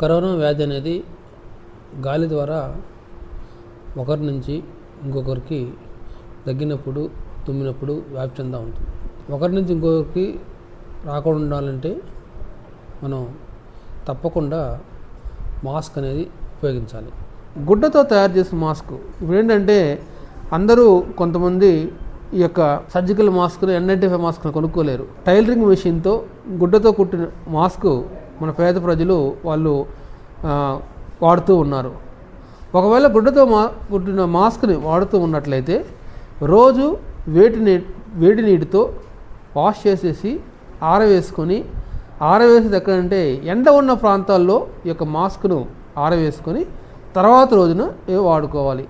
Corona వ్యాధి అనేది గాలి ద్వారా ఒకరి నుంచి ఇంకొకరికి తగ్గినప్పుడు తుమ్మినప్పుడు వ్యాప్తి చెందా ఉంటుంది. ఒకరి నుంచి ఇంకొకరికి రాకుండా ఉండాలంటే మనం తప్పకుండా మాస్క్ అనేది ఉపయోగించాలి. గుడ్డతో తయారు చేసిన మాస్క్ ఇప్పుడు ఏంటంటే అందరూ కొంతమంది ఈ యొక్క సర్జికల్ మాస్క్ను ఎన్ నైంటీ ఫైవ్ మాస్క్ను కొనుక్కోలేరు. టైలరింగ్ మెషిన్తో గుడ్డతో కుట్టిన మాస్క్ మన పేద ప్రజలు వాళ్ళు వాడుతూ ఉన్నారు. ఒకవేళ గుడ్డతో మా గుడ్డిన మాస్క్ని వాడుతూ ఉన్నట్లయితే రోజు వేటి నీ వేడి నీటితో వాష్ చేసేసి ఆరవేసుకొని ఆరవేసేది ఎక్కడంటే ఎండ ఉన్న ప్రాంతాల్లో ఈ యొక్క మాస్క్ను ఆరవేసుకొని తర్వాత రోజున ఇవి వాడుకోవాలి.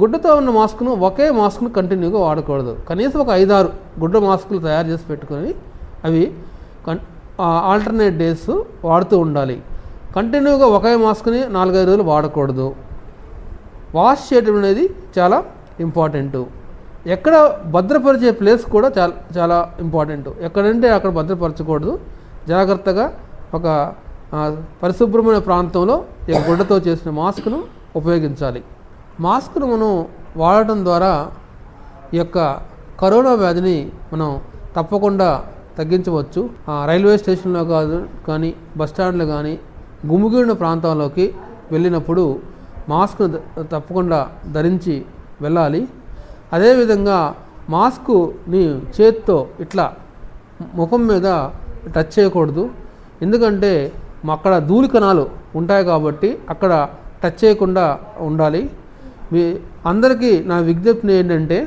గుడ్డతో ఉన్న మాస్క్ను ఒకే మాస్క్ను కంటిన్యూగా వాడకూడదు. కనీసం ఒక ఐదారు గుడ్డ మాస్కులు తయారు చేసి పెట్టుకొని అవి కన్ ఆల్టర్నేట్ డేస్ వాడుతూ ఉండాలి. కంటిన్యూగా ఒకే మాస్క్ని నాలుగైదు రోజులు వాడకూడదు. వాష్ చేయడం అనేది చాలా ఇంపార్టెంట్ ఎక్కడ భద్రపరిచే ప్లేస్ కూడా చాలా చాలా ఇంపార్టెంట్ ఎక్కడంటే అక్కడ భద్రపరచకూడదు. జాగ్రత్తగా ఒక పరిశుభ్రమైన ప్రాంతంలో ఈ గుడ్డతో చేసిన మాస్క్ను ఉపయోగించాలి. మాస్క్ను మనం వాడటం ద్వారా ఈ యొక్క కరోనా వ్యాధిని మనం తప్పకుండా తగ్గించవచ్చు. ఆ, రైల్వే స్టేషన్లో కాదు కానీ బస్ స్టాండ్లో కానీ గుమిగూడిన ప్రాంతాల్లోకి వెళ్ళినప్పుడు మాస్క్ను తప్పకుండా ధరించి వెళ్ళాలి. అదేవిధంగా మాస్కుని చేత్తో ఇట్లా ముఖం మీద టచ్ చేయకూడదు. ఎందుకంటే అక్కడ ధూళి కణాలు ఉంటాయి కాబట్టి అక్కడ టచ్ చేయకుండా ఉండాలి. మీ అందరికీ నా విజ్ఞప్తి ఏంటంటే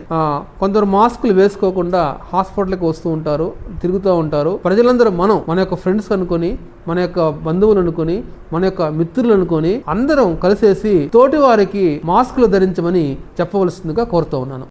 కొందరు మాస్కులు వేసుకోకుండా హాస్పిటల్కి వస్తూ ఉంటారు తిరుగుతూ ఉంటారు. ప్రజలందరూ మనం మన యొక్క ఫ్రెండ్స్ అనుకొని మన యొక్క బంధువులు అనుకొని మన యొక్క మిత్రులు అనుకొని అందరం కలిసేసి తోటి వారికి మాస్కులు ధరించమని చెప్పవలసిందిగా కోరుతూ ఉన్నాను.